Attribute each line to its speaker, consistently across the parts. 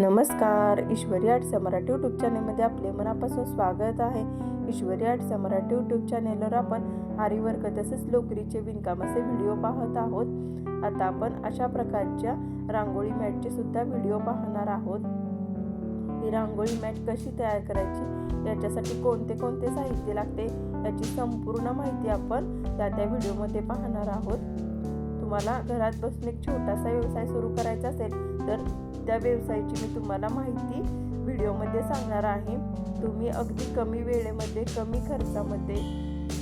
Speaker 1: नमस्कार Ishwari arts Marathi YouTube चॅनेलमध्ये आपले मनापासून स्वागत आहे. ईश्वरी आर्ट्स मराठी यूट्यूब चॅनेलवर आपण आरीवर्क तसेच लोकरीचे विणकामाचे व्हिडिओ पाहत आहोत. आता आपण अशा प्रकारच्या रांगोळी मॅटचे सुद्धा व्हिडिओ पाहणार आहोत. ही रांगोळी मॅट कशी तयार करायची? याच्यासाठी कोणते कोणते साहित्य लागते? याची संपूर्ण माहिती आपण त्या त्या व्हिडिओमध्ये पाहणार आहोत. तुम्हाला घरात बसून एक छोटासा व्यवसाय सुरू करायचा असेल तर त्या व्यवसायाची मी तुम्हाला माहिती व्हिडिओमध्ये सांगणार आहे. तुम्ही अगदी कमी वेळेमध्ये कमी खर्चामध्ये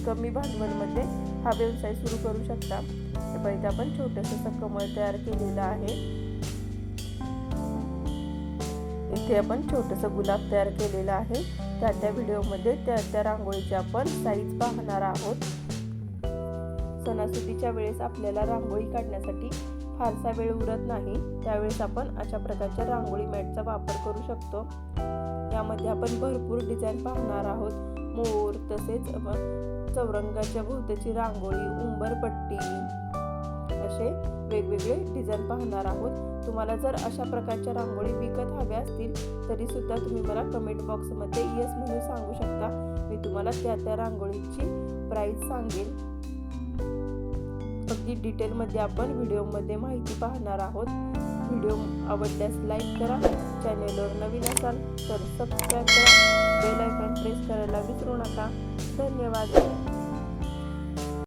Speaker 1: कमी भांडवलमध्ये हा व्यवसाय सुरू करू शकता. हे आपण छोटंसं कमळ तयार केलेलं आहे. इथे आपण छोटंसं गुलाब तयार केलेलं आहे. त्या त्या व्हिडिओमध्ये त्या त्या रांगोळीची आपण साईज पाहणार आहोत. सणासुदीच्या वेळेस आपल्याला रांगोळी काढण्यासाठी फारसा वेळ उरत नाही. त्यावेळेस आपण अशा प्रकारच्या रांगोळी मॅटचा वापर करू शकतो. यामध्ये आपण भरपूर डिझाईन पाहणार आहोत. मोर तसेच चौरंगाच्या भोवतीची रांगोळी उंबरपट्टी असे वेगवेगळे डिझाईन पाहणार आहोत. तुम्हाला जर अशा प्रकारच्या रांगोळी विकत हव्या असतील तरी सुद्धा तुम्ही मला कमेंट बॉक्समध्ये येस म्हणून सांगू शकता. मी तुम्हाला त्या त्या रांगोळीची प्राईस सांगेन. अगदी डिटेलमध्ये आपण व्हिडिओमध्ये माहिती पाहणार आहोत. व्हिडिओ आवडल्यास लाईक करा चॅनेलवर नवीन असाल तर सबस्क्राईब करा बेल आयकॉन प्रेस करायला विसरू नका. धन्यवाद.